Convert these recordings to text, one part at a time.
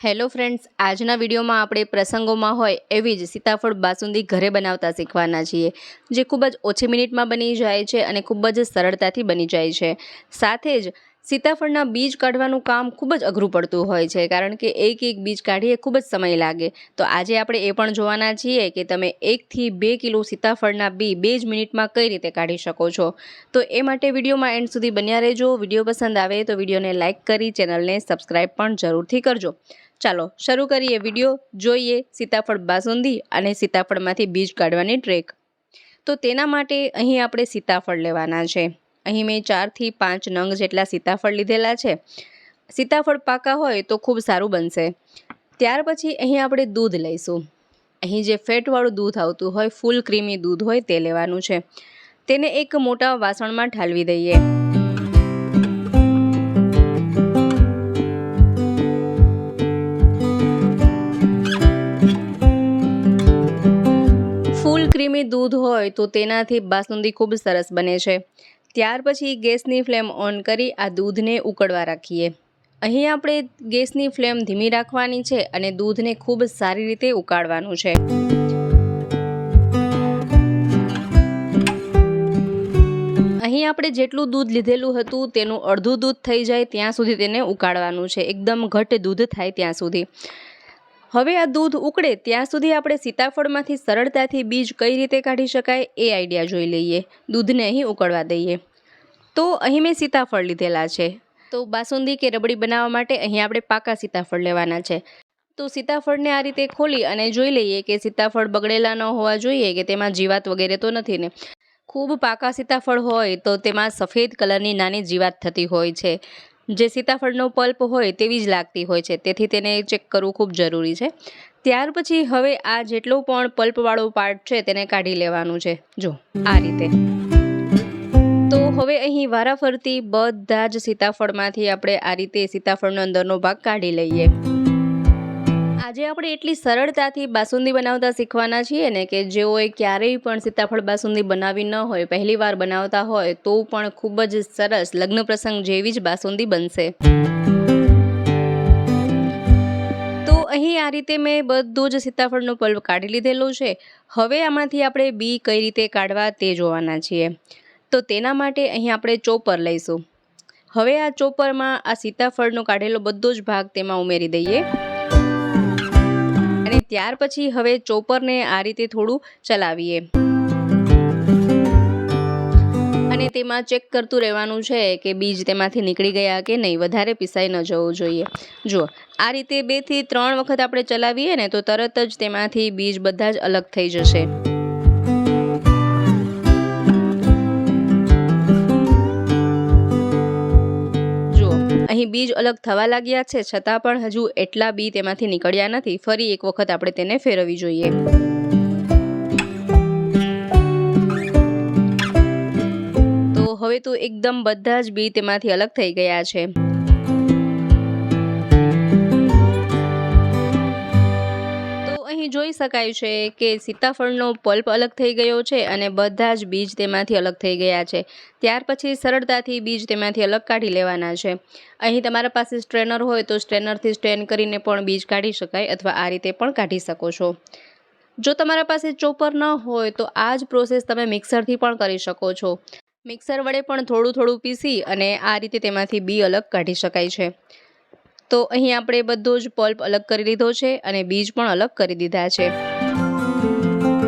Hello friends, આજના વિડીયોમાં આપણે પ્રસંગોમાં હોય એવી જ સીતાફળ બાસુંદી ઘરે બનાવતા શીખવાના છીએ, જે ખૂબ જ ઓછી મિનિટમાં બની જાય છે અને ખૂબ જ સરળતાથી બની જાય છે. સાથે જ સીતાફળના બીજ કાઢવાનું કામ ખૂબ જ અઘરું પડતું હોય છે, કારણ કે એક એક બીજ કાઢીએ ખૂબ જ સમય લાગે. તો આજે આપણે એ પણ જોવાના છીએ કે તમે એકથી બે કિલો સીતાફળના બી બે જ મિનિટમાં કઈ રીતે કાઢી શકો છો. તો એ માટે વિડીયોમાં એન્ડ સુધી બન્યા રહેજો. વીડિયો પસંદ આવે તો વિડીયોને લાઇક કરી, ચેનલને સબસ્ક્રાઈબ પણ જરૂરથી કરજો. ચાલો, શરૂ કરીએ વીડિયો. જોઈએ સીતાફળ બાસુંદી અને સીતાફળમાંથી બીજ કાઢવાની ટ્રેક. તો તેના માટે અહીં આપણે સીતાફળ લેવાના છે. અહીં મેં ચારથી પાંચ નંગ જેટલા સીતાફળ લીધેલા છે. સીતાફળ પાકા હોય તો ખૂબ સારું બનશે. ત્યાર પછી અહીં આપણે દૂધ લઈશું. અહીં જે ફેટવાળું દૂધ આવતું હોય, ફૂલ ક્રીમી દૂધ હોય તે લેવાનું છે. તેને એક મોટા વાસણમાં ઠાલવી દઈએ. ક્રીમી દૂધ હોય તો તેનાથી બાસુંદી ખૂબ સરસ બને છે. ત્યાર પછી ગેસની ફ્લેમ ઓન કરી આ દૂધને ઉકળવા રાખીએ. અહીં આપણે ગેસની ફ્લેમ ધીમી રાખવાની છે અને દૂધને ખૂબ સારી રીતે ઉકાળવાનું છે. અહીં આપણે જેટલું દૂધ લીધેલું હતું તેનું અડધું દૂધ થઈ જાય ત્યાં સુધી તેને ઉકાળવાનું છે. એકદમ ઘટ દૂધ થાય ત્યાં સુધી. હવે આ દૂધ ઉકળે ત્યાં સુધી આપણે સીતાફળમાંથી સરળતાથી બીજ કઈ રીતે કાઢી શકાય એ આઈડિયા જોઈ લઈએ. દૂધને અહીં ઉકળવા દઈએ. તો અહીં મેં સીતાફળ લીધેલા છે. તો બાસુંદી કે રબડી બનાવવા માટે અહીં આપણે પાકા સીતાફળ લેવાના છે. તો સીતાફળને આ રીતે ખોલી અને જોઈ લઈએ કે સીતાફળ બગડેલા ન હોવા જોઈએ કે તેમાં જીવાત વગેરે તો નથી ને. ખૂબ પાકા સીતાફળ હોય તો તેમાં સફેદ કલરની નાની જીવાત થતી હોય છે. જે સીતાફળનો પલ્પ હોય તેવી જ લાગતી હોય છે. તેથી તેને ચેક કરવું ખૂબ જરૂરી છે. ત્યાર પછી હવે આ જેટલો પણ પલ્પવાળો પાર્ટ છે તેને કાઢી લેવાનું છે. જો, આ રીતે. તો હવે અહીં વારાફરતી બધા જ સીતાફળમાંથી આપણે આ રીતે સીતાફળનો અંદરનો ભાગ કાઢી લઈએ. આજે આપણે એટલી સરળતાથી બાસુંદી બનાવતા શીખવાના છીએ ને કે જેઓએ ક્યારેય પણ સીતાફળ બાસુંદી બનાવી ન હોય, પહેલી વાર બનાવતા હોય, તો પણ ખૂબ જ સરસ લગ્ન પ્રસંગ જેવી જ બાસુંદી બનશે. તો અહીં આ રીતે મેં બધું જ સીતાફળનો પલ્પ કાઢી લીધેલો છે. હવે આમાંથી આપણે બી કઈ રીતે કાઢવા તે જોવાના છીએ. તો તેના માટે અહીં આપણે ચોપર લઈશું. હવે આ ચોપરમાં આ સીતાફળનો કાઢેલો બધો જ ભાગ તેમાં ઉમેરી દઈએ. ત્યાર પછી હવે ચોપરને આ રીતે થોડું ચલાવીએ. અને તેમાં ચેક કરતું રહેવાનું છે કે બીજ તેમાંથી નીકળી ગયા કે નહીં. વધારે પીસાઈ ન જવું જોઈએ. જુઓ, આ રીતે બેથી ત્રણ વખત આપણે ચલાવીએ ને તો તરત જ તેમાંથી બીજ બધા જ અલગ થઈ જશે. બીજ અલગ થવા લાગ્યા છે, છતાં પણ હજુ એટલા બી તેમાંથી નીકળ્યા નથી. ફરી એક વખત આપણે તેને ફેરવવી જોઈએ. તો હવે તો એકદમ બધા જ બી તેમાંથી અલગ થઈ ગયા છે. અહીં જોઈ શકાય છે કે સીતાફળનો પલ્પ અલગ થઈ ગયો છે અને બધા જ બીજ તેમાંથી અલગ થઈ ગયા છે. ત્યાર પછી સરળતાથી બીજ તેમાંથી અલગ કાઢી લેવાના છે. અહીં તમારા પાસે સ્ટ્રેનર હોય તો સ્ટ્રેનરથી સ્ટ્રેન કરીને પણ બીજ કાઢી શકાય અથવા આ રીતે પણ કાઢી શકો છો. જો તમારા પાસે ચોપર ન હોય તો આ જ પ્રોસેસ તમે મિક્સરથી પણ કરી શકો છો. મિક્સર વડે પણ થોડું થોડું પીસી અને આ રીતે તેમાંથી બી અલગ કાઢી શકાય છે. તો અહીં આપણે બધો જ પલ્પ અલગ કરી લીધો છે અને બીજ પણ અલગ કરી દીધા છે.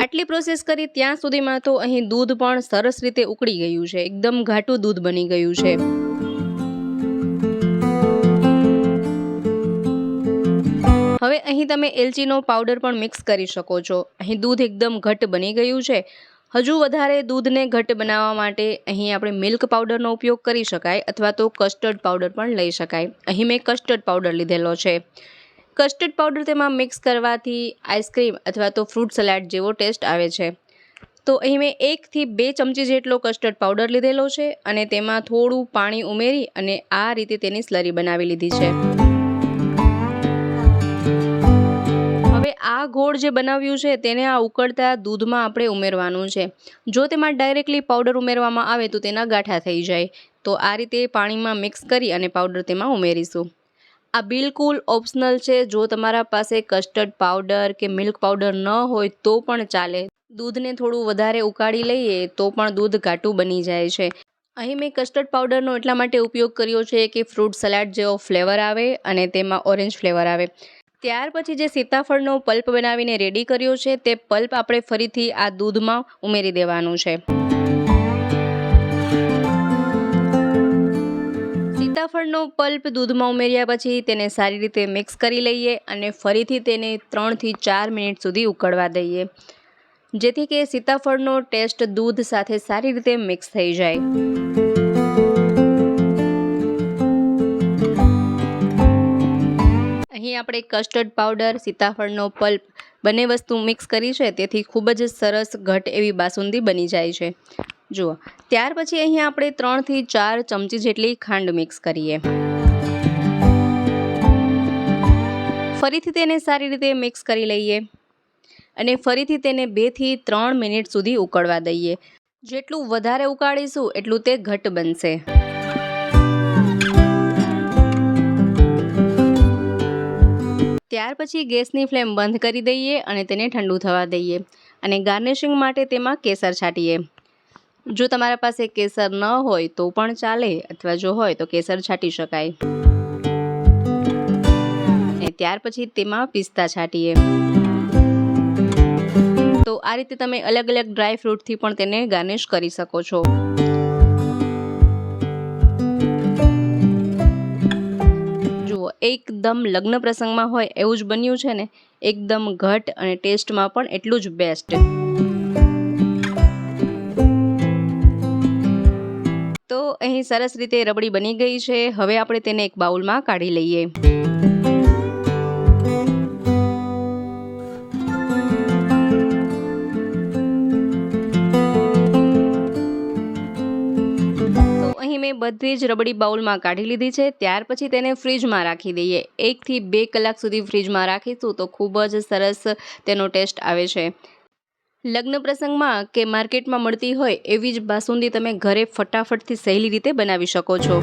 આટલી પ્રોસેસ કરી ત્યાં સુધીમાં તો અહીં દૂધ પણ સરસ રીતે ઉકળી ગયું છે. એકદમ ઘાટું દૂધ બની ગયું છે. હવે અહીં તમે એલચીનો પાવડર પણ મિક્સ કરી શકો છો. અહીં દૂધ એકદમ ઘટ બની ગયું છે. હજુ વધારે દૂધને ઘટ બનાવવા માટે અહીં આપણે મિલ્ક પાવડરનો ઉપયોગ કરી શકાય અથવા તો કસ્ટર્ડ પાવડર પણ લઈ શકાય. અહીં મેં કસ્ટર્ડ પાવડર લીધેલો છે. કસ્ટર્ડ પાવડર તેમાં મિક્સ કરવાથી આઈસ્ક્રીમ અથવા તો ફ્રૂટ સલાડ જેવો ટેસ્ટ આવે છે. તો અહીં મેં એકથી બે ચમચી જેટલો કસ્ટર્ડ પાવડર લીધેલો છે અને તેમાં થોડું પાણી ઉમેરી અને આ રીતે તેની સ્લરી બનાવી લીધી છે. આ ગોળ જે બનાવ્યું છે તેને આ ઉકળતા દૂધમાં આપણે ઉમેરવાનું છે. જો તેમાં ડાયરેક્ટલી પાવડર ઉમેરવામાં આવે તો તેના ગાંઠા થઈ જાય. તો આ રીતે પાણીમાં મિક્સ કરી અને પાવડર તેમાં ઉમેરીશું. આ બિલકુલ ઓપ્શનલ છે. જો તમારા પાસે કસ્ટર્ડ પાવડર કે મિલ્ક પાવડર ન હોય તો પણ ચાલે. દૂધને થોડું વધારે ઉકાળી લઈએ તો પણ દૂધ ઘાટું બની જાય છે. અહીં મેં કસ્ટર્ડ પાવડરનો એટલા માટે ઉપયોગ કર્યો છે કે ફ્રૂટ સલાડ જેવો ફ્લેવર આવે અને તેમાં ઓરેન્જ ફ્લેવર આવે. ત્યાર પછી જે સીતાફળનો પલ્પ બનાવીને રેડી કર્યો છે, તે પલ્પ આપણે ફરીથી આ દૂધમાં ઉમેરી દેવાનું છે. સીતાફળનો પલ્પ દૂધમાં ઉમેર્યા પછી તેને સારી રીતે મિક્સ કરી લઈએ અને ફરીથી તેને ત્રણથી ચાર મિનિટ સુધી ઉકળવા દઈએ, જેથી કે સીતાફળનો ટેસ્ટ દૂધ સાથે સારી રીતે મિક્સ થઈ જાય. અહીં આપણે કસ્ટર્ડ પાવડર સીતાફળનો પલ્પ બંને વસ્તુ મિક્સ કરી છે, તેથી ખૂબ જ સરસ, ઘટ એવી બાસુંદી બની જાય છે. જુઓ, ત્યાર પછી અહીં આપણે ત્રણથી ચાર ચમચી જેટલી ખાંડ મિક્સ કરીએ. ફરીથી તેને સારી રીતે મિક્સ કરી લઈએ અને ફરીથી તેને બેથી ત્રણ મિનિટ સુધી ઉકળવા દઈએ. જેટલું વધારે ઉકાળીશું, એટલું તે ઘટ બનશે. ત્યાર પછી ગેસની ફ્લેમ બંધ કરી દઈએ અને તેને ઠંડુ થવા દઈએ અને ગાર્નિશિંગ માટે તેમાં કેસર છાંટીએ. જો તમારા પાસે કેસર ન હોય તો પણ ચાલે અથવા જો હોય તો કેસર છાંટી શકાય. અને ત્યાર પછી તેમાં પિસ્તા છાંટીએ. તો આ રીતે તમે અલગ અલગ ડ્રાય ફ્રૂટથી પણ તેને ગાર્નિશ કરી શકો છો. એકદમ લગ્ન પ્રસંગમાં હોય એવું જ બન્યું છે ને, એકદમ ઘટ અને ટેસ્ટમાં પણ એટલું જ બેસ્ટ તો અહીં સરસ રીતે રબડી બની ગઈ છે. હવે આપણે તેને એક બાઉલમાં કાઢી લઈએ. બધી જ રબડી બાઉલમાં કાઢી લીધી છે. ત્યાર પછી તેને ફ્રીજમાં રાખી દઈએ. એકથી બે કલાક સુધી ફ્રીજમાં રાખીશું તો ખૂબ જ સરસ તેનો ટેસ્ટ આવે છે. લગ્ન પ્રસંગમાં કે માર્કેટમાં મળતી હોય એવી જ બાસુંદી તમે ઘરે ફટાફટથી સહેલી રીતે બનાવી શકો છો.